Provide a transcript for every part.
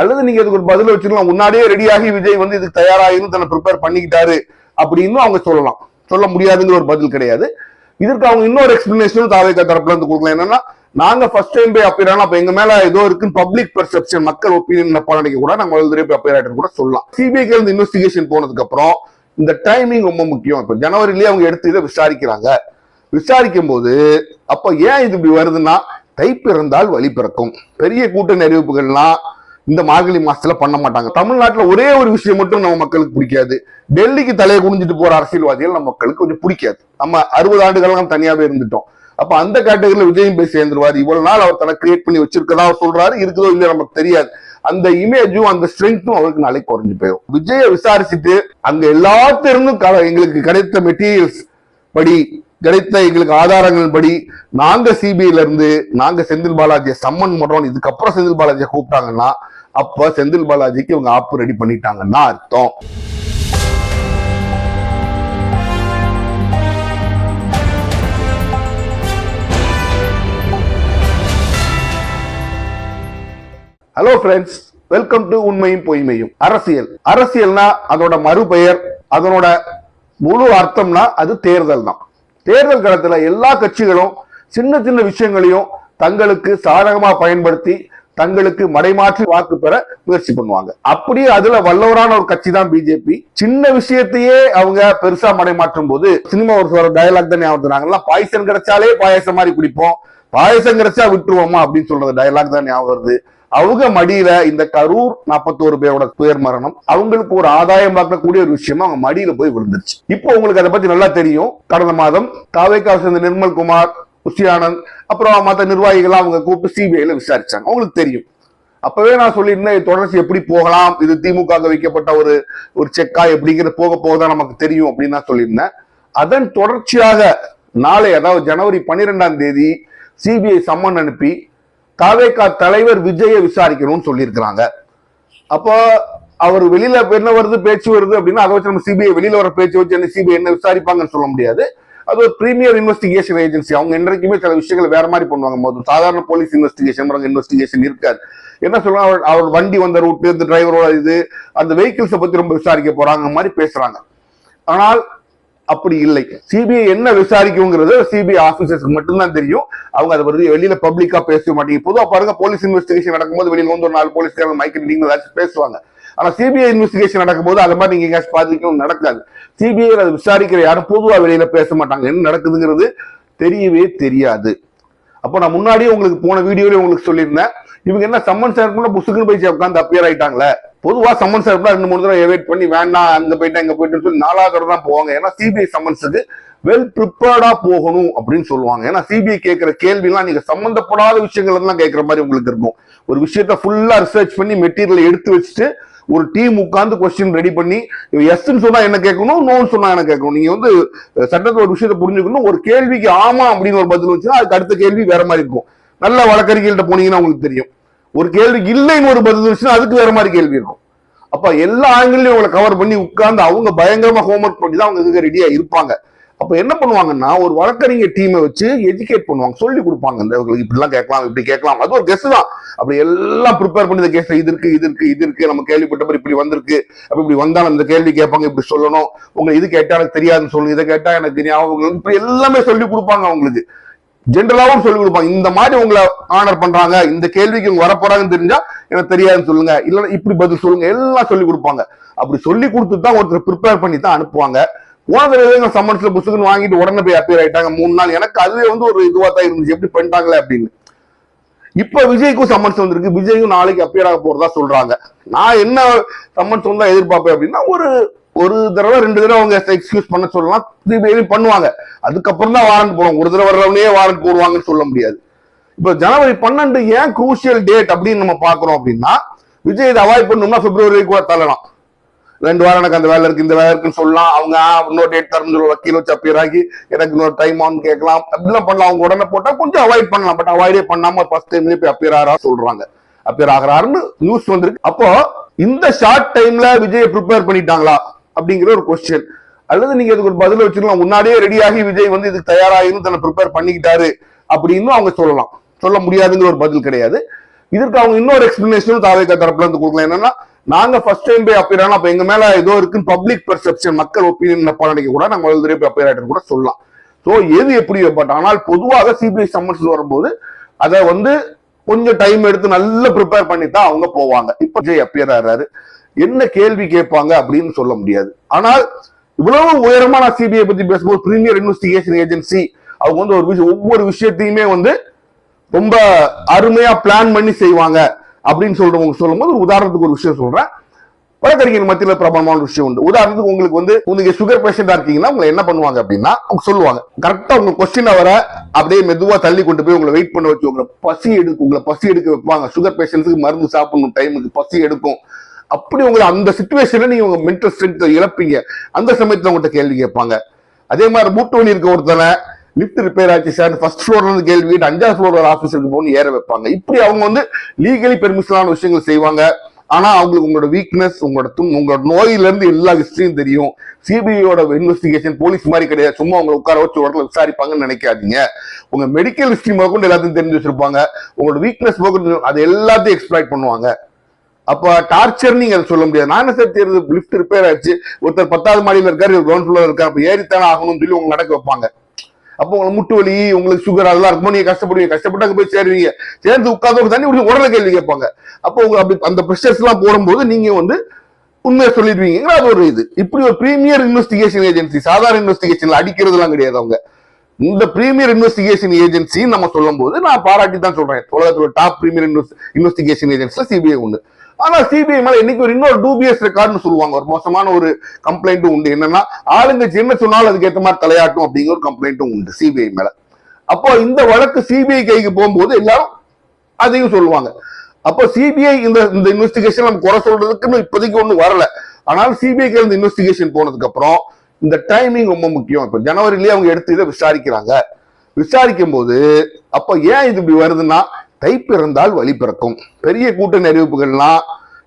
அல்லது நீங்க இதுக்கு ஒரு பதில் வச்சிருக்கலாம் முன்னாடியே ரெடியாகி விஜய் வந்து இதுக்கு தயாராகின்னு தன்னை ப்ரிப்பேர் பண்ணிக்கிட்டாரு அப்படின்னு அவங்க சொல்லலாம். சொல்ல முடியாதுங்கிற ஒரு பதில் கிடையாது. இதற்கு அவங்க இன்னொரு எக்ஸ்பிளனேஷனும் தாவேக்கா தரப்புல இருந்து கொடுக்கலாம். என்னன்னா நாங்க ஃபர்ஸ்ட் டைம் போய் அப்பியர் அப்ப எங்க மேல ஏதோ இருக்குன்னு பப்ளிக் பெர்செப்ஷன் மக்கள் ஒப்பீனியன் பலனைக்கு கூட நாங்க முதல் போய் அப்பியர் ஆகிட்டு கூட சொல்லலாம். சிபிஐக்கு இருந்து இன்வெஸ்டிகேஷன் போனதுக்கு அப்புறம் இந்த டைமிங் ரொம்ப முக்கியம். இப்ப ஜனவரிலேயே அவங்க எடுத்து இதை விசாரிக்கிறாங்க. விசாரிக்கும் போது அப்ப ஏன் இது இப்படி வருதுன்னா தை பிறந்தால் வழி பிறக்கும். பெரிய கூட்ட அறிவிப்புகள்லாம் இந்த மார்கழி மாசத்துல பண்ண மாட்டாங்க. தமிழ்நாட்டுல ஒரே ஒரு விஷயம் மட்டும் நம்ம மக்களுக்கு பிடிக்காது. டெல்லிக்கு தலையை குனிஞ்சிட்டு போற அரசியல்வாதிகள் நம்ம மக்களுக்கு கொஞ்சம் பிடிக்காது. நம்ம அறுபது ஆண்டுகள்லாம் தனியாவே இருந்துட்டோம். அப்ப அந்த கேட்டகரியில விஜயம் போய் சேர்ந்துருவாரு. இவ்வளவு நாள் அவர் தன கிரியேட் பண்ணி வச்சிருக்கதா அவர் சொல்றாரு இருக்குதோ இல்லையோ நமக்கு தெரியாது. அந்த இமேஜும் அந்த ஸ்ட்ரென்த்தும் அவருக்கு நாளைக்கு குறைஞ்சு போயிடும். விஜய விசாரிச்சுட்டு அங்க எல்லாத்திலிருந்தும் க- எங்களுக்கு கிடைத்த மெட்டீரியல்ஸ் படி கிடைத்த எங்களுக்கு ஆதாரங்கள் படி நாங்க சிபிஐல இருந்து நாங்க செந்தில் பாலாஜியை சம்மன் பண்றோம் இதுக்கப்புறம் செந்தில் பாலாஜியை கூப்பிட்டாங்கன்னா அப்ப செந்தில் பாலாஜிக்கு இவங்க ஆப்பு ரெடி பண்ணிட்டாங்கன்னா அர்த்தம். ஹலோ ஃப்ரெண்ட்ஸ் வெல்கம் டு உண்மையும் பொய்மையும். அரசியல். அரசியல்னா அதோட மறுபெயர் அதனோட முழு அர்த்தம்னா அது தேர்தல் தான். தேர்தல் காலத்துல எல்லா கட்சிகளும் சின்ன சின்ன விஷயங்களையும் தங்களுக்கு சாதகமா பயன்படுத்தி தங்களுக்கு மடைமாற்றி வாக்கு பெற முயற்சி பண்ணுவாங்க. அப்படியே அதுல வல்லவரான ஒரு கட்சி தான் பிஜேபி சின்ன விஷயத்தையே அவங்க பெருசா மடைமாற்றும் போது சினிமா ஒரு சொல்ற டயலாக் தான் ஞாபகம் நாங்கெல்லாம் பாயசம் கிடைச்சாலே பாயசம் மாதிரி குடிப்போம். பாயசம் கிடைச்சா விட்டுருவோமா அப்படின்னு சொல்றது டயலாக் தான் ஞாபகம் வருது அவங்க மடியில இந்த கரூர் 41 பேரோட துயர் மரணம் அவங்களுக்கு ஒரு ஆதாயம் பார்க்கக்கூடிய ஒரு விஷயமா அவங்க மடியில போய் விழுந்துருச்சு. இப்போ உங்களுக்கு அதை பத்தி நல்லா தெரியும். கடந்த மாதம் தாவேக்கா சேர்ந்த நிர்மல் குமார் குஷியானந்த் அப்புறம் மற்ற நிர்வாகிகள் அவங்க கூப்பிட்டு சிபிஐல விசாரிச்சாங்க. அவங்களுக்கு தெரியும். அப்பவே நான் சொல்லியிருந்தேன் இது தொடர்ச்சி எப்படி போகலாம்? இது திமுக வைக்கப்பட்ட ஒரு ஒரு செக்கா எப்படிங்கிறது போக போக தான் நமக்கு தெரியும் அப்படின்னு நான் சொல்லியிருந்தேன். அதன் தொடர்ச்சியாக நாளை அதாவது ஜனவரி பன்னிரெண்டாம் தேதி சிபிஐ சம்மன் அனுப்பி தாவேகா தலைவர் விஜயை விசாரிக்கணும்னு சொல்லியிருக்கிறாங்க. அப்போ அவர் வெளியில என்ன வருது பேச்சு வருது அப்படின்னா அதை வச்சு நம்ம சிபிஐ வெளியில வர பேச்சு வச்சு என்ன சிபிஐ என்ன விசாரிப்பாங்கன்னு சொல்ல முடியாது. அது ஒரு பிரீமியர் இன்வெஸ்டிகேஷன் ஏஜென்சி அவங்க என்றைக்குமே சில விஷயங்களை வேற மாதிரி பண்ணுவாங்க. போது சாதாரண போலீஸ் இன்வெஸ்டிகேஷன் இன்வெஸ்டிகேஷன் இருக்காது. என்ன சொல்றாங்க? அவர் அவர் வண்டி வந்த ரூட்டு இந்த டிரைவரோட இது அந்த வெஹிக்கிள்ஸை பத்தி ரொம்ப விசாரிக்க போறாங்க மாதிரி பேசுறாங்க. ஆனால் அப்படி இல்லை. சிபிஐ என்ன விசாரிக்குங்கிறது சிபிஐ ஆபீசர்ஸ்க்கு மட்டும்தான் தெரியும். அவங்க அதை பற்றி வெளியில பப்ளிக்கா பேச மாட்டீங்க பொதுவாக பாருங்க போலீஸ் இன்வெஸ்டிகேஷன் நடக்கும்போது வெளியில வந்து ஒரு நாலு போலீஸ்காரங்க மைக் நீங்க ஏதாச்சும் பேசுவாங்க. ஆனா சிபிஐ இன்வெஸ்டிகேஷன் நடக்கும்போது அது மாதிரி நீங்க எங்கேயாச்சும் பாதிக்கவும் நடக்காது. சிபிஐ அதை விசாரிக்கிற யாரும் பொதுவா வெளியில பேச மாட்டாங்க. என்ன நடக்குதுங்கிறது தெரியவே தெரியாது. அப்போ நான் முன்னாடியே உங்களுக்கு போன வீடியோலயே உங்களுக்கு சொல்லியிருந்தேன். இவங்க என்ன சம்மன் சேர்ப்புனா புசுக்குன்னு போய் உட்காந்து அப்பியர் ஆயிட்டாங்களே? பொதுவா சம்மன் சேர்ப்புனா ரெண்டு மூணு தடவை எவேட் பண்ணி வேண்டாம் அங்க போயிட்டு அங்க போயிட்டு சொல்லி நாலாவது தடவை தான் போவாங்க. ஏன்னா சிபிஐ சம்மன்ஸுக்கு வெல் ப்ரிப்பேர்டா போகணும் அப்படின்னு சொல்லுவாங்க. ஏன்னா சிபிஐ கேட்கிற கேள்விலாம் நீங்க சம்மந்தப்படாத விஷயங்கள் எல்லாம் கேட்கிற மாதிரி உங்களுக்கு இருக்கும். ஒரு விஷயத்த ஃபுல்லா ரிசர்ச் பண்ணி மெட்டீரியல் எடுத்து வச்சுட்டு ஒரு டீம் உட்கார்ந்து கொஸ்டின் ரெடி பண்ணி எஸ்ன்னு சொன்னா என்ன கேட்கணும் நோன்னு சொன்னா என்ன கேட்கணும்? நீங்க வந்து சட்டத்தில் ஒரு விஷயத்தை புரிஞ்சுக்கணும் ஒரு கேள்விக்கு ஆமா அப்படின்னு ஒரு பதில் வச்சுன்னா அதுக்கு அடுத்த கேள்வி வேற மாதிரி இருக்கும். நல்ல வழக்கறிஞர்கள்ட்ட போனீங்கன்னா உங்களுக்கு தெரியும். ஒரு கேள்வி இல்லைன்னு ஒரு பதில் வச்சுன்னா அதுக்கு வேற மாதிரி கேள்வி இருக்கும். அப்ப எல்லா ஆங்கிலையும் உங்களை கவர் பண்ணி உட்கார்ந்து அவங்க பயங்கரமா ஹோம்ஒர்க் பண்ணி தான் அவங்க இதுக்கு ரெடியா இருப்பாங்க. அப்ப என்ன பண்ணுவாங்கன்னா ஒரு வழக்கறிஞர் டீமை வச்சு எஜுகேட் பண்ணுவாங்க. சொல்லி கொடுப்பாங்க. இந்த இவங்களுக்கு இப்படிலாம் கேட்கலாம் இப்படி கேட்கலாம். அது ஒரு கெஸ்ட் தான். அப்படி எல்லாம் ப்ரிப்பேர் பண்ணி இந்த கேஸ் இது இருக்கு இது இருக்கு இது இருக்கு. நம்ம கேள்விப்பட்ட மாதிரி இப்படி வந்திருக்கு. அப்ப இப்படி வந்தாலும் இந்த கேள்வி கேட்பாங்க இப்படி சொல்லணும். உங்க இது கேட்டா எனக்கு தெரியாதுன்னு சொல்லுங்க இதை கேட்டா எனக்கு ஞாபகம் இப்படி எல்லாமே சொல்லி கொடுப்பாங்க அவங்களுக்கு. ஜென்ரலாவும் சொல்லி கொடுப்பாங்க. இந்த மாதிரி உங்களை ஆனர் பண்றாங்க. இந்த கேள்விக்கு இவங்க வரப்போறாங்கன்னு தெரிஞ்சா எனக்கு தெரியாதுன்னு சொல்லுங்க. இல்லைன்னா இப்படி பதில் சொல்லுங்க. எல்லாம் சொல்லி கொடுப்பாங்க. அப்படி சொல்லி கொடுத்து தான் ஒருத்தர் ப்ரிப்பேர் பண்ணி தான் அனுப்புவாங்க. போன தடவை சம்மன்ஸ்ல புத்தகம் வாங்கிட்டு உடனே போய் அப்பியர் ஆயிட்டாங்க. மூணு நாள். எனக்கு அதுவே வந்து ஒரு இதுவா தான் இருந்துச்சு. எப்படி பண்ணிட்டாங்களே அப்படின்னு. இப்ப விஜய்க்கும் சம்மன்ஸ் வந்திருக்கு. விஜய்க்கும் நாளைக்கு அப்பியர் ஆக போறதா சொல்றாங்க. நான் என்ன சம்மன்ஸ் வந்தா எதிர்பார்ப்பேன் அப்படின்னா ஒரு ஒரு தடவை ரெண்டு தடவை அவங்க எக்ஸ்கியூஸ் பண்ண சொல்லலாம். திருப்பி பண்ணுவாங்க. அதுக்கப்புறம் தான் வாரண்ட் போடுவாங்க. ஒரு தடவை வர்றவனே வாரண்ட் போடுவாங்கன்னு சொல்ல முடியாது. இப்ப ஜனவரி பன்னெண்டு ஏன் குரூசியல் டேட் அப்படின்னு நம்ம பாக்குறோம் அப்படின்னா விஜய் இதை அவாய்ட் பண்ணணும்னா பிப்ரவரி கூட தள்ளலாம். ரெண்டு வாரம் எனக்கு அந்த வேலை இருக்கு இந்த வேலை இருக்குன்னு சொல்லலாம். அவங்க இன்னொரு டேட் தரணும் வக்கீல் வச்சு அப்பியர் ஆகி எனக்கு இன்னொரு டைம் ஆன் கேட்கலாம். அப்படிலாம் பண்ணலாம். அவங்க உடனே போட்டா கொஞ்சம் அவாய்ட் பண்ணலாம். பட் அவாய்டே பண்ணாம ஃபர்ஸ்ட் டைம்லயே போய் அப்பியர் ஆகிறா சொல்றாங்க. அப்பியர் ஆகிறாருன்னு நியூஸ் வந்திருக்கு. அப்போ இந்த ஷார்ட் டைம்ல விஜய் ப்ரிப்பேர் பண்ணிட்டாங்களா? அப்படிங்கிற ஒரு கொஸ்டின் அல்லது நீங்க இதுக்கு ஒரு பதில் வச்சிருக்கலாம் முன்னாடியே ரெடியாகி விஜய் வந்து இதுக்கு தயாராகின்னு தன்னை ப்ரிப்பேர் பண்ணிக்கிட்டாரு அப்படின்னு அவங்க சொல்லலாம். சொல்ல முடியாதுங்கிற ஒரு பதில் கிடையாது. இதற்கு அவங்க இன்னொரு எக்ஸ்பிளனேஷனும் தாவேக்கா தரப்புல இருந்து கொடுக்கலாம். என்னன்னா நாங்க ஃபர்ஸ்ட் டைம் போய் அப்பியர் ஆனா அப்ப எங்க மேல ஏதோ இருக்குன்னு பப்ளிக் பெர்செப்ஷன் மக்கள் ஒப்பீனியன் நினைக்க கூட நாங்க முதல் தடவை போய் அப்பியர் ஆகிட்டு கூட சொல்லலாம். ஸோ எது எப்படி? பட் ஆனால் பொதுவாக சிபிஐ சம்மன்ஸ் வரும்போது அதை வந்து கொஞ்சம் டைம் எடுத்து நல்லா ப்ரிப்பேர் பண்ணி தான் அவங்க போவாங்க. இப்ப ஜெய் அப்பியர் ஆறாரு. என்ன கேள்வி கேட்பாங்க அப்படின்னு சொல்ல முடியாது. ஆனால் இவ்வளவு உயரமா நான் சிபிஐ பத்தி பேசும்போது பிரீமியர் இன்வெஸ்டிகேஷன் ஏஜென்சி அவங்க வந்து ஒரு விஷயம் ஒவ்வொரு விஷயத்தையுமே வந்து ரொம்ப அருமையா பிளான் பண்ணி செய்வாங்க அப்படின்னு சொல்றவங்க சொல்லும்போது ஒரு உதாரணத்துக்கு ஒரு விஷயம் சொல்றேன். வழக்கறிஞர் மத்தியில் பிரபலமான ஒரு விஷயம் உண்டு. உதாரணத்துக்கு உங்களுக்கு வந்து நீங்க சுகர் பேஷண்டா இருக்கீங்கன்னா உங்களை என்ன பண்ணுவாங்க அப்படின்னா அவங்க சொல்லுவாங்க. கரெக்டா உங்க கொஸ்டின் வர அப்படியே மெதுவா தள்ளி கொண்டு போய் உங்களை வெயிட் பண்ண வச்சு உங்களை பசி எடுக்கும். உங்களை பசி எடுக்க வைப்பாங்க. சுகர் பேஷண்ட்ஸுக்கு மருந்து சாப்பிடணும் டைமுக்கு பசி எடுக்கும். அப்படி உங்களை அந்த சுச்சுவேஷன்ல நீங்க உங்க மென்டல் ஸ்ட்ரென்த் இழப்பீங்க. அந்த சமயத்துல உங்கள்கிட்ட கேள்வி கேட்பாங்க. அதே மாதிரி மூட்டு வலி இருக்க ஒருத்தனை லிஃப்ட் ரிப்பேர் ஆச்சு சார் ஃபர்ஸ்ட் ஃப்ளோர்ல இருந்து கேள்வி வீடு அஞ்சாவது ஃப்ளோர் ஆஃபீஸருக்கு போகணும் ஏற வைப்பாங்க. இப்படி அவங்க வந்து லீகலி பெர்மிஷனான விஷயங்கள் செய்வாங்க. ஆனா அவங்களுக்கு உங்களோட வீக்னஸ் உங்களோட தும் உங்களோட நோயில இருந்து எல்லா ஹிஸ்டரியும் தெரியும். சிபிஐயோட இன்வெஸ்டிகேஷன் போலீஸ் மாதிரி கிடையாது. சும்மா உங்களை உட்கார வச்சு உடல விசாரிப்பாங்கன்னு நினைக்காதீங்க. உங்க மெடிக்கல் ஹிஸ்டரி முதற்கொண்டு எல்லாத்தையும் தெரிஞ்சு வச்சிருப்பாங்க. உங்களோட வீக்னஸ் முதற்கொண்டு அது எல்லாத்தையும் எக்ஸ்பிளைட் பண்ணுவாங்க. அப்ப டார்ச்சர் நீங்க அதை சொல்ல முடியாது. நான் என்ன சார் தெரியுது? லிஃப்ட் ரிப்பேர் ஆச்சு. ஒருத்தர் பத்தாவது மாடியில் இருக்காரு கிரவுண்ட் ஃப்ளோர் இருக்காரு. அப்ப ஏறித்தானே ஆகணும்னு சொல்லி உங்க நடக்க வைப்பாங்க. அப்போ உங்களுக்கு முட்டு வலி உங்களுக்கு சுகர் அதெல்லாம் இருக்குமோ. நீங்க கஷ்டப்படுவீங்க. கஷ்டப்பட்டு அங்க போய் சேருவீங்க. சேர்ந்து உட்காந்து தண்ணி குடிச்சு உடனே கேள்வி கேட்பாங்க. அப்போ உங்க அப்படி அந்த ப்ரெஷர்ஸ் எல்லாம் போடும்போது நீங்க வந்து உண்மையை சொல்லிடுவீங்க. அது ஒரு இது. இப்படி ஒரு பிரீமியர் இன்வெஸ்டிகேஷன் ஏஜென்சி சாதாரண இன்வெஸ்டிகேஷன்ல அடிக்கிறதுலாம் கிடையாது அவங்க. இந்த பிரீமியர் இன்வெஸ்டிகேஷன் ஏஜென்சி நம்ம சொல்லும் போது நான் பாராட்டி தான் சொல்றேன். உலகத்தில் டாப் பிரீமியர் இன்வெஸ்டிகேஷன் ஏஜென்சில சிபிஐ உண்டு ஆனா சிபிஐ மேல இன்னைக்கு ஒரு இன்னொரு டூபியஸ் ரெக்கார்ட்னு சொல்லுவாங்க. ஒரு மோசமான ஒரு கம்ப்ளைண்ட்டும் உண்டு. என்னன்னா ஆளுங்கட்சி என்ன சொன்னாலும் அதுக்கேற்ற மாதிரி தலையாட்டும் அப்படிங்கிற ஒரு கம்ப்ளைண்ட்டும் உண்டு சிபிஐ மேல. அப்போ இந்த வழக்கு சிபிஐ கைக்கு போகும்போது எல்லாரும் அதையும் சொல்லுவாங்க. அப்போ சிபிஐ இந்த இந்த இன்வெஸ்டிகேஷன் நம்ம குறை சொல்றதுக்குன்னு இப்போதைக்கு ஒன்றும் வரல. ஆனால் சிபிஐ இந்த இன்வெஸ்டிகேஷன் போனதுக்கு அப்புறம் இந்த டைமிங் ரொம்ப முக்கியம். இப்போ ஜனவரிலேயே அவங்க எடுத்து இதை விசாரிக்கிறாங்க. விசாரிக்கும் போது அப்போ ஏன் இது இப்படி வருதுன்னா தை பிறந்தால் வழி பிறக்கும். பெரிய கூட்டணி அறிவிப்புகள்லாம்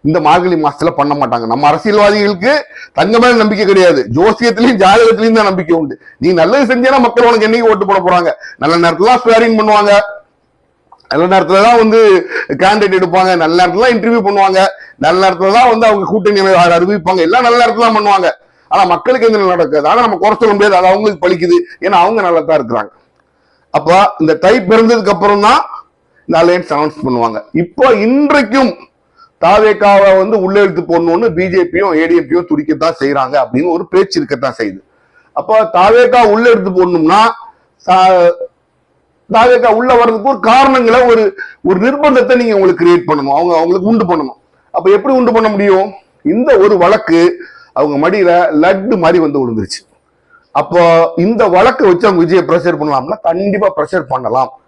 இந்த மார்கழி மாசத்துல பண்ண மாட்டாங்க. நம்ம அரசியல்வாதிகளுக்கு தங்க மேல நம்பிக்கை கிடையாது. ஜோசியத்திலையும் ஜாதகத்திலையும் தான் நம்பிக்கை உண்டு. நீ நல்லது செஞ்சேன்னா மக்கள் உனக்கு என்னைக்கு ஓட்டு போட போறாங்க? நல்ல நேரத்துல ஸ்வேரிங் பண்ணுவாங்க. நல்ல நேரத்துல தான் வந்து கேண்டிடேட் எடுப்பாங்க. நல்ல நேரத்துல தான் இன்டர்வியூ பண்ணுவாங்க. நல்ல நேரத்துல தான் வந்து அவங்க கூட்டணி அறிவிப்பாங்க. எல்லாம் நல்ல நேரத்துல தான் பண்ணுவாங்க. ஆனா மக்களுக்கு எந்த நடக்குது? ஆனா நம்ம குறை சொல்ல முடியாது. அது அவங்களுக்கு பழிக்குது. ஏன்னா அவங்க நல்லா தான் இருக்கிறாங்க. அப்ப இந்த தை பிறந்ததுக்கு அப்புறம் தான் இந்த அலையன்ஸ் அனௌன்ஸ் பண்ணுவாங்க. இப்போ இன்றைக்கும் தாவேக்காவை வந்து உள்ளெழுத்து போடணும்னு பிஜேபியும் ஏடிஎம்பியும் துடிக்கத்தான் செய்யறாங்க அப்படின்னு ஒரு பேச்சு இருக்கத்தான் செய்யுது. அப்போ தாவேக்கா உள்ள எடுத்து போடணும்னா சா- தாவேக்கா உள்ள வர்றதுக்கு ஒரு காரணங்களை ஒரு ஒரு நிர்பந்தத்தை நீங்க உங்களுக்கு கிரியேட் பண்ணணும். அவங்க அவங்களுக்கு உண்டு பண்ணணும். அப்ப எப்படி உண்டு பண்ண முடியும்? இந்த ஒரு வழக்கு அவங்க மடியில லட்டு மாதிரி வந்து விழுந்துருச்சு. அப்போ இந்த வழக்கை வச்சு அவங்க விஜயை ப்ரெஷர் பண்ணலாம்னா கண்டிப்பா ப்ரெஷர் பண்ணலாம்.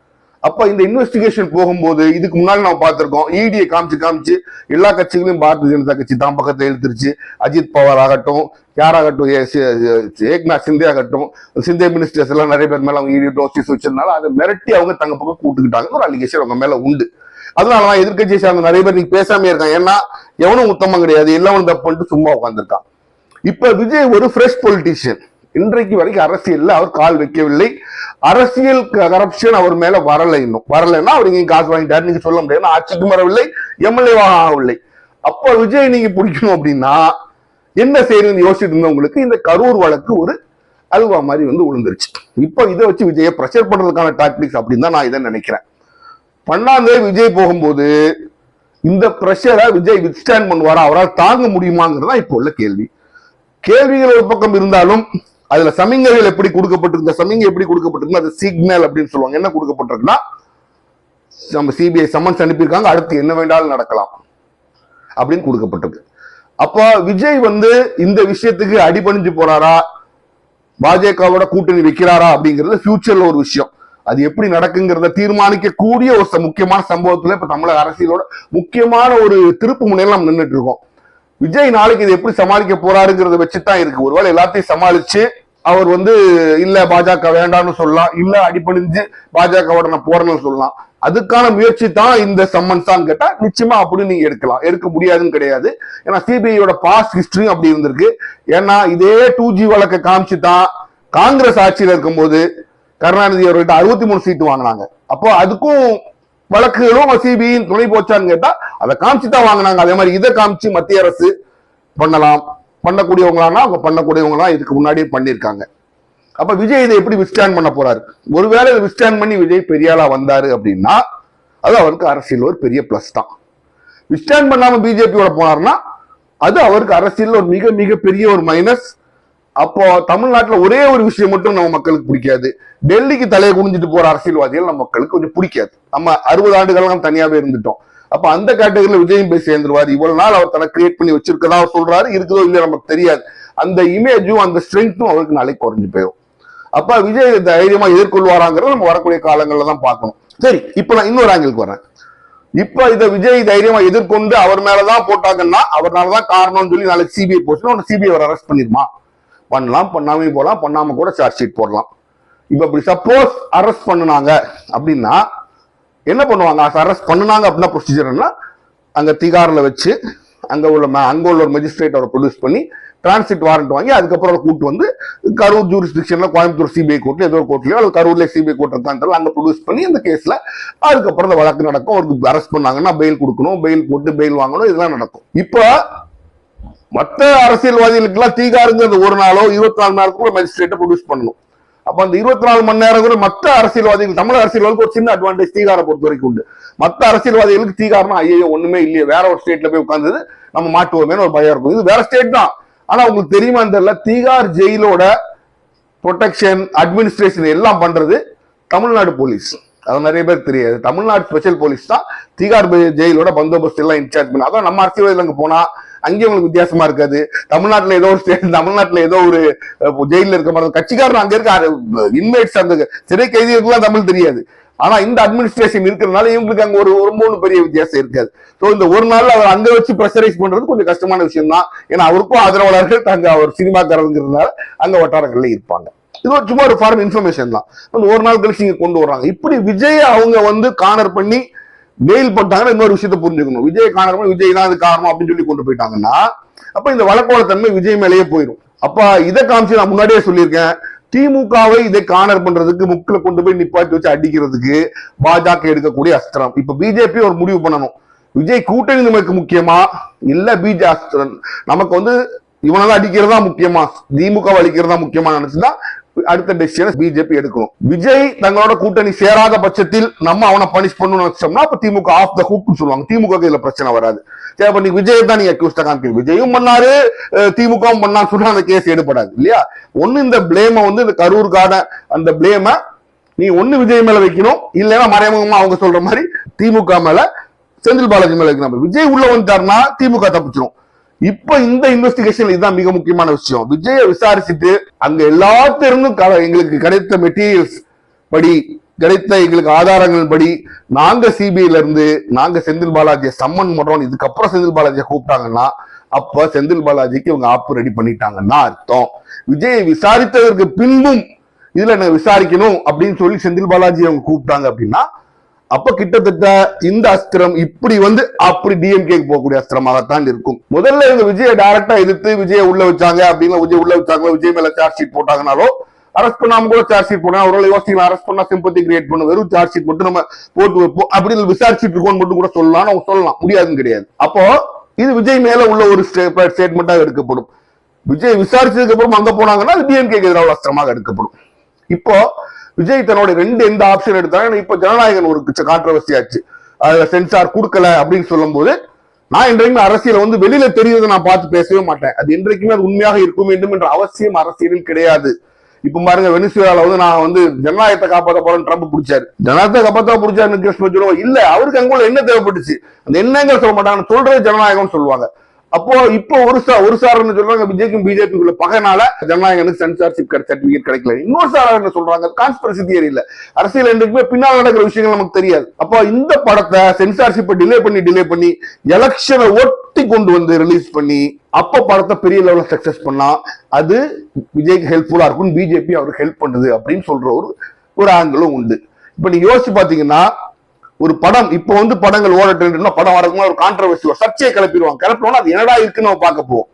அப்ப இந்த இன்வெஸ்டிகேஷன் போகும்போது இதுக்கு முன்னாடி நம்ம பார்த்திருக்கோம் இடியை காமிச்சு காமிச்சு எல்லா கட்சிகளையும் பாரதிய ஜனதா கட்சி தான் பக்கத்தை எழுத்துருச்சு அஜித் பவார் ஆகட்டும் யாராகட்டும் ஏ- சி- ஏக்நாத் சிந்தே ஆகட்டும் சிந்தே மினிஸ்டர்ஸ் எல்லாம் நிறைய பேர் மேல அவங்க இடி டோஸ்டிஸ் வச்சிருந்தாலும் அதை மிரட்டி அவங்க தங்க பக்கம் கூட்டுக்கிட்டாங்க ஒரு அலிகேஷன் அவங்க மேல உண்டு. அதனால தான் எதிர்கட்சியை சார்ந்த நிறைய பேர் நீங்க பேசாம இருக்காங்க. ஏன்னா எவனும் உத்தமம் கிடையாது. எல்லாம் தப்பு சும்மா உட்காந்துருக்கான் இப்ப விஜய் ஒரு ஃப்ரெஷ் பொலிட்டீஷியன் இன்றைக்கு வரைக்கும் அரசியல்ல அவர் கால் வைக்கவில்லை. அரசியல் கரப்ஷன் அவர் மேல வரல இன்னும். வரலைன்னா அவர் இங்கே காசு வாங்கிட்டாரு. நீங்க சொல்ல முடியாது. ஏன்னா ஆட்சிக்கும் வரவில்லை எம்எல்ஏ ஆகவில்லை. அப்ப விஜய் நீங்க பிடிக்கணும் அப்படின்னா என்ன செய்யணும்னு யோசிச்சுட்டு இருந்தவங்களுக்கு இந்த கரூர் வழக்கு ஒரு அல்வா மாதிரி வந்து விழுந்துருச்சு இப்போ இதை வச்சு விஜயை ப்ரெஷர் பண்றதுக்கான டாக்டிக்ஸ் அப்படின்னு தான் நான் இதை நினைக்கிறேன். பண்ணாந்தே விஜய் போகும்போது இந்த ப்ரெஷரை விஜய் வித்ஸ்டாண்ட் பண்ணுவாரா? அவரால் தாங்க முடியுமாங்கிறது தான் இப்போ உள்ள கேள்வி. கேள்விகள் ஒரு பக்கம் இருந்தாலும் அதுல சமிங்கைகள் எப்படி கொடுக்கப்பட்டிருந்த சமிங்கை எப்படி கொடுக்கப்பட்டிருக்கு அது சிக்னல் அப்படின்னு சொல்லுவாங்க. என்ன கொடுக்கப்பட்டிருக்குன்னா நம்ம சிபிஐ சம்மன்ஸ் அனுப்பியிருக்காங்க அடுத்து என்ன வேண்டாலும் நடக்கலாம் அப்படின்னு கொடுக்கப்பட்டிருக்கு. அப்போ விஜய் வந்து இந்த விஷயத்துக்கு அடிபணிஞ்சு போறாரா? பாஜகவோட கூட்டணி வைக்கிறாரா அப்படிங்கிறது ஃபியூச்சர்ல ஒரு விஷயம். அது எப்படி நடக்குங்கிறத தீர்மானிக்க கூடிய ஒரு ச- முக்கியமான சம்பவத்துல இப்ப தமிழக அரசியலோட முக்கியமான ஒரு திருப்பு முனையில நம்ம நின்றுட்டு இருக்கோம். விஜய் நாளைக்கு இதை எப்படி சமாளிக்க போறாருங்கிறத வச்சுதான் இருக்கு. ஒருவேளை எல்லாத்தையும் சமாளிச்சு அவர் வந்து இல்ல பாஜக வேண்டாம்னு சொல்லலாம். இல்ல அடிப்படைஞ்சு பாஜகவோட நான் போறேன்னு சொல்லலாம். அதுக்கான முயற்சி தான் இந்த சம்மன்ஸ் தான் கேட்டா நிச்சயமா அப்படி நீங்க எடுக்கலாம். எடுக்க முடியாதுன்னு கிடையாது. ஏன்னா சிபிஐயோட பாஸ்ட் ஹிஸ்டரியும் அப்படி இருந்திருக்கு. ஏன்னா இதே டூ ஜி வழக்கை காமிச்சு தான் காங்கிரஸ் ஆட்சியில இருக்கும்போது கருணாநிதி அவர்கிட்ட அறுபத்தி மூணு சீட்டு வாங்கினாங்க. அப்போ அதுக்கும் வழக்குகளும் சிபிஐயின் துணை போச்சான்னு கேட்டா அதை காமிச்சு தான் வாங்கினாங்க. அதே மாதிரி இதை காமிச்சு மத்திய அரசு பண்ணலாம். பண்ணக்கூடியவங்களானா அவங்க பண்ணக்கூடியவங்களா இதுக்கு முன்னாடியே பண்ணியிருக்காங்க அப்ப விஜய் இதை எப்படி விஸ்டாண்ட் பண்ண போறாரு? ஒருவேளை இதை விஸ்டாண்ட் பண்ணி விஜய் பெரிய வந்தாரு அப்படின்னா அது அவருக்கு அரசியல் ஒரு பெரிய பிளஸ் தான். விஸ்டாண்ட் பண்ணாம பிஜேபியோட போனாருன்னா அது அவருக்கு அரசியல் ஒரு மிக மிக பெரிய ஒரு மைனஸ் அப்போ தமிழ்நாட்டில் ஒரே ஒரு விஷயம் மட்டும் நம்ம மக்களுக்கு பிடிக்காது. டெல்லிக்கு தலையை குனிஞ்சிட்டு போற அரசியல்வாதிகள் நம்ம மக்களுக்கு கொஞ்சம் பிடிக்காது. நம்ம அறுபது ஆண்டுகள்லாம் தனியாவே இருந்துட்டோம். அப்ப அந்த கேட்டகரியில விஜயம் போய் சேர்ந்துருவார். இவ்வளவு நாள் அவர் தனக்கு கிரியேட் பண்ணி வச்சிருக்கதா அவர் சொல்றாரு இருக்குதோ இல்லையோ நமக்கு தெரியாது. அந்த இமேஜும் அந்த ஸ்ட்ரென்த்தும் அவருக்கு நாளைக்கு குறைஞ்சு போயிடும் அப்ப விஜய் தைரியமா எதிர்கொள்வாராங்கிறத நம்ம வரக்கூடிய காலங்கள்ல தான் பார்க்கணும். சரி இப்ப நான் இன்னொரு ஆங்கிளுக்கு வரேன். இப்ப இத விஜய் தைரியமா எதிர்கொண்டு அவர் மேலதான் போட்டாங்கன்னா அவர்னாலதான் காரணம்னு சொல்லி நாளைக்கு சிபிஐ போச்சுன்னா சிபிஐ அவர் அரெஸ்ட் பண்ணிருமா? பண்ணலாம் பண்ணாமே போலாம் பண்ணாம கூட சார்ஜ் ஷீட் போடலாம். இப்ப இப்படி சப்போஸ் அரெஸ்ட் பண்ணினாங்க அப்படின்னா என்ன பண்ணுவாங்க? அரெஸ்ட் பண்ணுனாங்க அப்படின்னா ப்ரொசீஜர்னா அங்கே திகாரில் வச்சு அங்கே உள்ள அங்கே உள்ள ஒரு மெஜிஸ்ட்ரேட் அவரை ப்ரொடியூஸ் பண்ணி டிரான்சிட் வாரண்ட் வாங்கி அதுக்கப்புறம் அவரை கூட்டு வந்து கரூர் ஜூரிஸ்டிக்ஷனில் கோயம்புத்தூர் சிபிஐ கோர்ட்டில் ஏதோ ஒரு கோர்ட்லையோ அல்லது கரூரில் சிபிஐ கோர்ட் இருக்கான்னு அங்கே ப்ரொடியூஸ் பண்ணி அந்த கேஸில் அதுக்கப்புறம் அந்த வழக்கு நடக்கும். அவருக்கு அரெஸ்ட் பண்ணாங்கன்னா பெயில் கொடுக்கணும் பெயில் போட்டு பெயில் வாங்கணும் இதெல்லாம் நடக்கும். இப்போ மற்ற அரசியல்வாதிகளுக்கெல்லாம் தீகாருங்கிற ஒரு நாளோ இருபத்தி நாலு மணி நேரத்துக்குள்ள மெஜிஸ்ட்ரேட்டை ப்ரொடியூஸ் பண்ணணும். அப்ப அந்த இருபத்தி நாலு மணி நேரம் கூட மற்ற அரசியல்வாதிகள் தமிழ் அரசியல்வாதிக்கு ஒரு சின்ன அட்வான்டேஜ் தீகாரை பொறுத்த வரைக்கும் உண்டு. மற்ற அரசியல்வாதிகளுக்கு தீகாரம்னா ஐயோ ஒண்ணுமே இல்லையே. வேற ஒரு ஸ்டேட்ல போய் உட்கார்ந்தது நம்ம மாட்டுவோமேனு ஒரு பயம் இருக்கும். இது வேற ஸ்டேட் தான். ஆனா உங்களுக்கு தெரியுமா தெரியல தீகார் ஜெயிலோட ப்ரொடெக்ஷன் அட்மினிஸ்ட்ரேஷன் எல்லாம் பண்றது தமிழ்நாடு போலீஸ் அது நிறைய பேர் தெரியாது. தமிழ்நாடு ஸ்பெஷல் போலீஸ் தான் தீகார் ஜெயிலோட பந்தோபஸ்து எல்லாம் இன்சார்ஜ் பண்ணி. அதான் நம்ம அரசியல்வாதிகள் அங்கே போனா அங்கேயும் உங்களுக்கு வித்தியாசமா இருக்காது. தமிழ்நாட்டுல ஏதோ ஒரு ஸ்டேட் தமிழ்நாட்டுல ஏதோ ஒரு ஜெயிலில் இருக்க மாதிரி கட்சிக்காரன் அங்க இருக்க இன்மேட்ஸ் அந்த சிறை கைதிகளுக்குலாம் தமிழ் தெரியாது. ஆனா இந்த அட்மினிஸ்ட்ரேஷன் இருக்கிறதுனால இவங்களுக்கு அங்க ஒரு ஒரு மூணு பெரிய வித்தியாசம் இருக்காது. ஸோ இந்த ஒரு நாள் அவர் அங்க வச்சு ப்ரெஷரைஸ் பண்றது கொஞ்சம் கஷ்டமான விஷயம் தான் ஏன்னா அவருக்கும் ஆதரவாளர்கள் அங்க அவர் சினிமாக்காரங்கிறதுனால அங்க வட்டாரங்கள்ல இருப்பாங்க. இது ஒரு சும்மா ஒரு ஃபார்ம் இன்ஃபர்மேஷன் தான். ஒரு நாள் கழிச்சு இங்க கொண்டு வர்றாங்க. இப்படி விஜய் அவங்க வந்து கார்னர் பண்ணி மெயில் போட்டாங்கன்னா இன்னொரு விஷயத்த புரிஞ்சுக்கணும். விஜய் கார்னர் விஜய் தான் அது காரணம் அப்படின்னு சொல்லி கொண்டு போயிட்டாங்கன்னா அப்ப இந்த வழக்கோட தன்மை விஜய் மேலேயே போயிடும் அப்ப இதை காமிச்சு நான் முன்னாடியே சொல்லியிருக்கேன். திமுகவை இதை காணர் பண்றதுக்கு முக்கில கொண்டு போய் நிப்பாட்டி வச்சு அடிக்கிறதுக்கு பாஜக எடுக்கக்கூடிய அஸ்திரம். இப்ப பிஜேபி ஒரு முடிவு பண்ணணும். விஜய் கூட்டணி நமக்கு முக்கியமா? இல்ல பிஜே அஸ்திரம். நமக்கு வந்து இவனதான் அடிக்கிறதா முக்கியமா? திமுக அடிக்கிறதா முக்கியமா நினைச்சுதான் அடுத்த டெசிஷனை பிஜேபி எடுக்கணும். விஜய் தங்களோட கூட்டணி சேராத பட்சத்தில் நம்ம அவனை பனிஷ் பண்ணணும்னு வச்சோம்னா அப்ப திமுக ஆஃப் த ஹூக் சொல்லுவாங்க. திமுக இதுல பிரச்சனை வராது. சரி அப்ப நீ விஜய் தான் நீங்க அக்யூஸ்டா காமிக்கணும் விஜயும் பண்ணாரு அஹ் திமுகவும் பண்ணான்னு சொன்னா அந்த கேஸ் எடுபடாது இல்லையா? ஒண்ணு இந்த பிளேம வந்து இந்த கரூருக்கான அந்த பிளேம நீ ஒண்ணு விஜய் மேல வைக்கணும் இல்லைன்னா மறைமுகமா அவங்க சொல்ற மாதிரி திமுக மேல செந்தில் பாலாஜி மேல வைக்கணும். விஜய் உள்ள வந்துட்டாருன்னா திமுக தப்பிச்சிடும் இப்ப இந்த இன்வெஸ்டிகேஷன் இதுதான் மிக முக்கியமான விஷயம். விஜய விசாரிச்சுட்டு அங்க எல்லாத்திலிருந்தும் எங்களுக்கு கிடைத்த மெட்டீரியல்ஸ் படி கிடைத்த எங்களுக்கு ஆதாரங்கள் படி நாங்க சிபிஐல இருந்து நாங்க செந்தில் பாலாஜியை சம்மன் பண்றோம் இதுக்கப்புறம் செந்தில் பாலாஜியை கூப்பிட்டாங்கன்னா அப்ப செந்தில் பாலாஜிக்கு இவங்க ஆப்பு ரெடி பண்ணிட்டாங்கன்னா அர்த்தம். விஜயை விசாரித்ததற்கு பின்பும் இதுல என்ன விசாரிக்கணும் அப்படின்னு சொல்லி செந்தில் பாலாஜி அவங்க கூப்பிட்டாங்க அப்படின்னா அப்ப கிட்டத்தட்ட இந்த அஸ்திரம் இப்படி வந்து அப்படி டிஎம்கே போகக்கூடிய அஸ்திரமாகத்தான் இருக்கும். முதல்ல இவங்க விஜய டைரக்டா எதிர்த்து விஜய உள்ள வச்சாங்க அப்படின்னு விஜய் உள்ள வச்சாங்க விஜய் மேல சார்ஜ் ஷீட் போட்டாங்கனாலோ அரெஸ்ட் பண்ணாம கூட சார்ஜ் ஷீட் போனா அவரோட யோசிக்கலாம் அரெஸ்ட் பண்ணா சிம்பத்தி கிரியேட் பண்ண. வெறும் சார்ஜ் ஷீட் மட்டும் நம்ம போட்டு வைப்போம். அப்படின்னு விசாரிச்சுட்டு இருக்கோம் மட்டும் கூட சொல்லலாம் அவங்க சொல்லலாம். முடியாதுன்னு கிடையாது. அப்போ இது விஜய் மேல உள்ள ஒரு ஸ்டேட்மெண்ட்டாக எடுக்கப்படும். விஜய் விசாரிச்சதுக்கு அப்புறம் அங்க போனாங்கன்னா டிஎம்கே எதிராக அஸ்திரமாக எடுக்கப்படும். இப்போ விஜய் தன்னோட ரெண்டு எந்த ஆப்ஷன் எடுத்தாங்க இப்ப ஜனநாயகன் ஒரு கான்ட்ரவர்சி ஆச்சு. அதுல சென்சார் கொடுக்கல அப்படின்னு சொல்லும் போது நான் என்றைக்குமே அரசியல வந்து வெளியில தெரியுறதை நான் பார்த்து பேசவே மாட்டேன். அது என்றைக்குமே அது உண்மையாக இருக்கும் வேண்டும் என்ற அவசியம் அரசியலில் கிடையாது. இப்ப பாருங்க வெனிசுவேலால வந்து நான் வந்து ஜனநாயகத்தை காப்பாற்ற போறேன் ட்ரம்ப் பிடிச்சாரு. ஜனநாயகத்தை காப்பாற்ற பிடிச்சாரு நிக்கோஸ் மஜுரோ இல்ல அவருக்கு அங்குள்ள என்ன தேவைப்பட்டுச்சு? அந்த என்னங்க சொல்ல மாட்டாங்க சொல்றது ஜனநாயகம்னு சொல்லுவாங்க. அப்போ இப்போ ஒரு சார் ஒரு சார் என்ன சொல்றாங்க விஜய்க்கும் பிஜேபிக்குள்ள பகனால ஜனநாயகனுக்கு சென்சார்ஷிப் சர்டிபிகேட் கிடைக்கல. இன்னொரு சார் என்ன சொல்றாங்க கான்ஸ்பிரசி தியரி இல்ல. அரசியல் என்றைக்குமே பின்னால் நடக்கிற விஷயங்கள் நமக்கு தெரியாது. அப்போ இந்த படத்தை சென்சார்ஷிப்பை டிலே பண்ணி டிலே பண்ணி எலெக்ஷனை ஒட்டி கொண்டு வந்து ரிலீஸ் பண்ணி அப்ப படத்தை பெரிய லெவலில் சக்சஸ் பண்ணா அது விஜய்க்கு ஹெல்ப்ஃபுல்லா இருக்கும் பிஜேபி அவருக்கு ஹெல்ப் பண்ணுது அப்படின்னு சொல்ற ஒரு ஒரு ஆங்கிளும் உண்டு. இப்ப நீங்க யோசிச்சு பாத்தீங்கன்னா ஒரு படம் இப்போ வந்து படங்கள் ஓட படம் வரக்குமா ஒரு கான்ட்ரவர்சி ஒரு சர்ச்சையை கிளப்பிடுவாங்க. கிளப்பினோம்னா அது என்னடா இருக்குன்னு நம்ம பார்க்க போவோம்.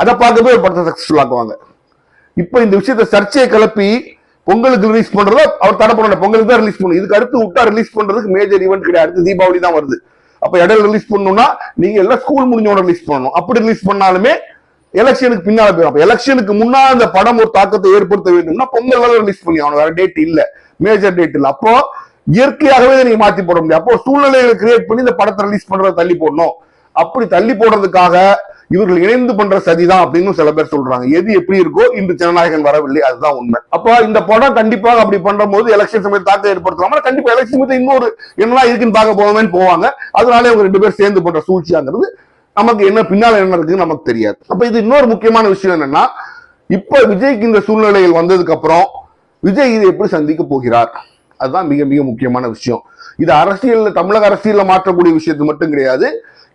அதை பார்க்கவே ஒரு படத்தை சக்சஸ்ஃபுல் ஆக்குவாங்க. இப்போ இந்த விஷயத்த சர்ச்சையை கிளப்பி பொங்கலுக்கு ரிலீஸ் பண்றத அவர் தடை பண்ண பொங்கலுக்கு தான் ரிலீஸ் பண்ணும் இதுக்கு அடுத்து விட்டா ரிலீஸ் பண்றதுக்கு மேஜர் ஈவெண்ட் கிடையாது. அடுத்து தீபாவளி தான் வருது. அப்ப இடையில ரிலீஸ் பண்ணணும்னா நீங்க எல்லாம் ஸ்கூல் முடிஞ்சோட ரிலீஸ் பண்ணணும். அப்படி ரிலீஸ் பண்ணாலுமே எலெக்ஷனுக்கு பின்னால போயிடும். அப்ப எலெக்ஷனுக்கு முன்னால அந்த படம் ஒரு தாக்கத்தை ஏற்படுத்த வேண்டும்னா பொங்கல் ரிலீஸ் பண்ணி அவனுக்கு வேற டேட் இல்ல. மேஜர் டேட் இல்ல. அப்போ இயற்கையாகவே நீங்க மாத்தி போட முடியும் அப்போ சூழ்நிலைகளை கிரியேட் பண்ணி இந்த படத்தை ரிலீஸ் பண்றதை தள்ளி போடணும். அப்படி தள்ளி போடுறதுக்காக இவர்கள் இணைந்து பண்ற சதிதான் அப்படின்னு சில பேர் சொல்றாங்க. எது எப்படி இருக்கோ இன்று ஜனநாயகன் வரவில்லை அதுதான் உண்மை. அப்ப இந்த படம் கண்டிப்பாக அப்படி பண்ற போது எலெக்ஷன் சமயத்தை தாக்கம் ஏற்படுத்தலாமா? கண்டிப்பா எலெக்ஷன் சமயத்தை இன்னொரு என்னதான் இருக்குன்னு பார்க்க போவேன்னு போவாங்க. அதனாலே அவங்க ரெண்டு பேர் சேர்ந்து பண்ற சூழ்ச்சியாங்கிறது நமக்கு என்ன பின்னால என்ன இருக்குன்னு நமக்கு தெரியாது. அப்ப இது இன்னொரு முக்கியமான விஷயம் என்னன்னா இப்ப விஜய்க்கு இந்த சூழ்நிலையில் வந்ததுக்கு அப்புறம் விஜய் இதை எப்படி சந்திக்க போகிறார்? அதுதான் மிக மிக முக்கியமான விஷயம். இது அரசியலில் தமிழக அரசியலில் மாற்றக்கூடிய விஷயத்து மட்டும் கிடையாது.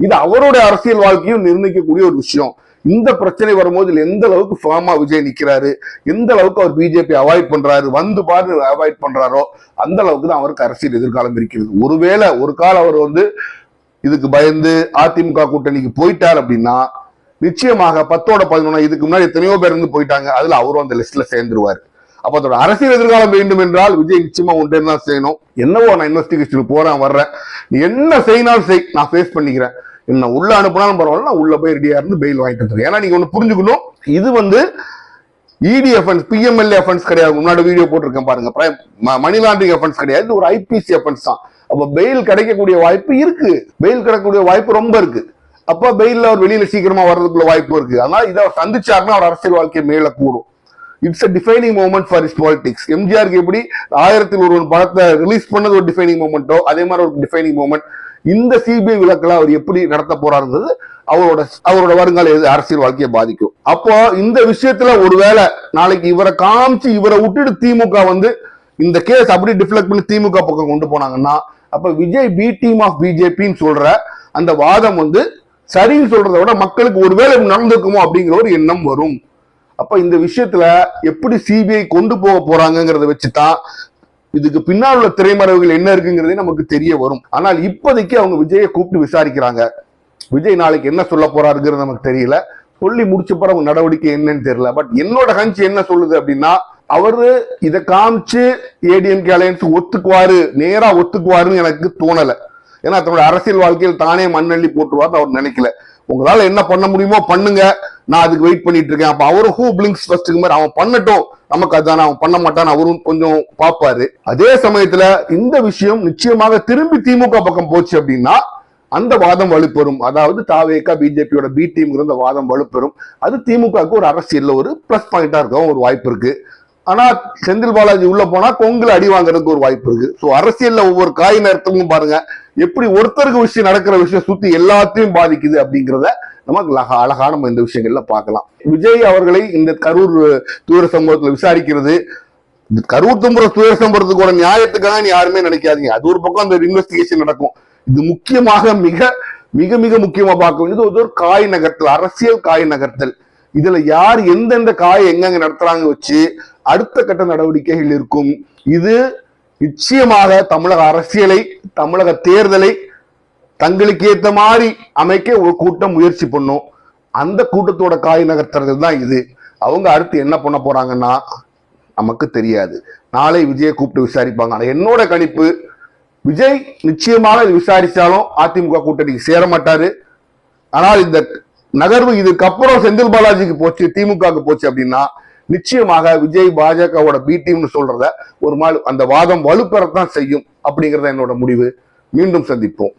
இது அவருடைய அரசியல் வாழ்க்கையும் நிர்ணயிக்கக்கூடிய ஒரு விஷயம். இந்த பிரச்சனை வரும்போது எந்த அளவுக்கு ஃபார்மா விஜய் நிற்கிறாரு எந்த அளவுக்கு அவர் பிஜேபி அவாய்ட் பண்றாரு? வந்து பாரு அவாய்ட் பண்றாரோ? அந்த அளவுக்கு தான் அவருக்கு அரசியல் எதிர்காலம் இருக்கிறது. ஒருவேளை ஒரு காலம் அவர் வந்து இதுக்கு பயந்து அதிமுக கூட்டணிக்கு போயிட்டார் அப்படின்னா நிச்சயமாக பத்தோட பதினொன்னா இதுக்கு முன்னாடி எத்தனையோ பேர் இருந்து போயிட்டாங்க. அதுல அவரும் அந்த லிஸ்ட்ல சேர்ந்துருவாரு. அப்ப அதோட அரசியல் எதிர்காலம் வேண்டும் என்றால் விஜய் நிச்சயமா ஒன்றே தான் செய்யணும். என்னவோ நான் இன்வெஸ்டிகேஷன் போறேன் வர்றேன். நீ என்ன செய்யினாலும் செய் நான் ஃபேஸ் பண்ணிக்கிறேன். என்ன உள்ள அனுப்பினாலும் பரவாயில்ல நான் உள்ள போய் ரெடியா இருந்து பெயில் வாங்கிட்டு வந்துருக்கேன் ஏன்னா நீங்க ஒண்ணு புரிஞ்சுக்கணும் இது வந்து இடி எஃபன்ஸ் பிஎம்எல்ஏ எஃபன்ஸ் கிடையாது. முன்னாடி வீடியோ போட்டிருக்கேன் பாருங்க. மணி லாண்டரிங் எஃபன்ஸ் கிடையாது. இது ஒரு ஐபிசி எஃபன்ஸ் தான். அப்ப பெயில் கிடைக்கக்கூடிய வாய்ப்பு இருக்கு. பெயில் கிடைக்கக்கூடிய வாய்ப்பு ரொம்ப இருக்கு. அப்ப பெயில்ல அவர் வெளியில சீக்கிரமா வர்றதுக்குள்ள வாய்ப்பு இருக்கு. அதனால இதை சந்திச்சாருன்னா அவர் அரசியல் வாழ்க்கை மேல கூடும். It's a defining moment for is politics எம்ஜிஆருக்கு எப்படி ஆயிரத்தில் ஒரு படத்தை ரிலீஸ் பண்ணது ஒரு டிஃபைனிங் மூமெண்ட்டோ அதே மாதிரி ஒரு டிஃபைனிங் மூமெண்ட் இந்த சிபிஐ விளக்கில் அவர் எப்படி நடத்த போறாருன்றது அவரோட அவரோட வருங்கால எது அரசியல் வாழ்க்கையை பாதிக்கும். அப்போ இந்த விஷயத்துல ஒருவேளை நாளைக்கு இவரை காமிச்சு இவரை விட்டுட்டு திமுக வந்து இந்த கேஸ் அப்படி டிஃப்ளெக்ட் பண்ணி திமுக பக்கம் கொண்டு போனாங்கன்னா அப்ப விஜய் பி டீம் ஆஃப் பிஜேபின்னு சொல்ற அந்த வாதம் வந்து சரின்னு சொல்றதை விட மக்களுக்கு ஒருவேளை நடந்திருக்குமோ அப்படிங்கிற ஒரு எண்ணம் வரும். அப்ப இந்த விஷயத்துல எப்படி சிபிஐ கொண்டு போக போறாங்கிறத வச்சுதான் இதுக்கு பின்னால் உள்ள திரைமறைவுகள் என்ன இருக்குங்கிறதே நமக்கு தெரிய வரும். ஆனால் இப்போதைக்கு அவங்க விஜயை கூப்பிட்டு விசாரிக்கிறாங்க. விஜய் நாளைக்கு என்ன சொல்ல போறாருங்கிறது நமக்கு தெரியல. சொல்லி முடிச்ச பிறகு அவங்க நடவடிக்கை என்னன்னு தெரியல. பட் என்னோட கஞ்சி என்ன சொல்லுது அப்படின்னா அவரு இதை காமிச்சு ஏடிஎம்கே அலையன்ஸ் ஒத்துக்குவாரு நேரா ஒத்துக்குவாருன்னு எனக்கு தோணல. ஏன்னா தன்னோட அரசியல் வாழ்க்கையில் தானே மண்ணள்ளி போட்டுருவார்னு அவர் நினைக்கல. உங்களால என்ன பண்ண முடியுமோ பண்ணுங்க. நான் அதுக்கு வெயிட் பண்ணிட்டு இருக்கேன். அப்ப அவரும் ஹூ பிளிங்ஸ் ஃபர்ஸ்ட்டுக்கு மாதிரி அவன் பண்ணட்டும். நமக்கு அதான் அவன் பண்ண மாட்டான் அவரும் கொஞ்சம் பார்ப்பாரு. அதே சமயத்துல இந்த விஷயம் நிச்சயமாக திரும்பி திமுக பக்கம் போச்சு அப்படின்னா அந்த வாதம் வலுப்பெறும். அதாவது தாவேக்கா பிஜேபியோட பி டீம்ங்கிற அந்த வாதம் வலுப்பெறும். அது திமுகவுக்கு ஒரு அரசியல்ல ஒரு பிளஸ் பாயிண்டா இருக்கவும் ஒரு வாய்ப்பு இருக்கு. ஆனா செந்தில் பாலாஜி உள்ள போனா கொங்குல அடி வாங்குறதுக்கு ஒரு வாய்ப்பு இருக்கு. சோ அரசியல்ல ஒவ்வொரு காய் நேரத்துக்கும் பாருங்க. எப்படி ஒருத்தருக்கு விஷயம் நடக்கிற விஷயம் சுத்தி எல்லாத்தையும் பாதிக்குது அப்படிங்கிறத நமக்கு அழகா- அழகா நம்ம இந்த விஷயங்கள்ல பார்க்கலாம். விஜய் அவர்களை இந்த கரூர் தூர சம்பவத்தில் விசாரிக்கிறது. இந்த கரூர் தும்புற துயர சம்பவத்துக்கோட நியாயத்துக்காக நீ யாருமே நினைக்காதீங்க. அது ஒரு பக்கம் அந்த இன்வெஸ்டிகேஷன் நடக்கும். இது முக்கியமாக மிக மிக மிக முக்கியமா பார்க்க வேண்டியது இது ஒரு காய் நகர்த்தல் அரசியல் காய் நகர்த்தல். இதுல யார் எந்தெந்த காய் எங்கெங்க நடத்துறாங்க வச்சு அடுத்த கட்ட நடவடிக்கைகள் இருக்கும். இது நிச்சயமாக தமிழக அரசியலை தமிழக தேர்தலை தங்களுக்கு ஏத்த மாதிரி அமைக்க ஒரு கூட்டம் முயற்சி பண்ணும். அந்த கூட்டத்தோட காய் நகர்த்துறது தான் இது. அவங்க அடுத்து என்ன பண்ண போறாங்கன்னா நமக்கு தெரியாது. நாளை விஜயை கூப்பிட்டு விசாரிப்பாங்க. ஆனா என்னோட கணிப்பு விஜய் நிச்சயமாக விசாரிச்சாலும் அதிமுக கூட்டணிக்கு சேர மாட்டாரு. ஆனால் இந்த நகர்வு இதுக்கப்புறம் செந்தில் பாலாஜிக்கு போச்சு திமுகவுக்கு போச்சு அப்படின்னா நிச்சயமாக விஜய் பாஜகவோட பி டீம்னு சொல்றத ஒரு நாள் அந்த வாதம் வலுப்பெறத்தான் செய்யும் அப்படிங்கிறத என்னோட முடிவு. மீண்டும் சந்திப்போம்.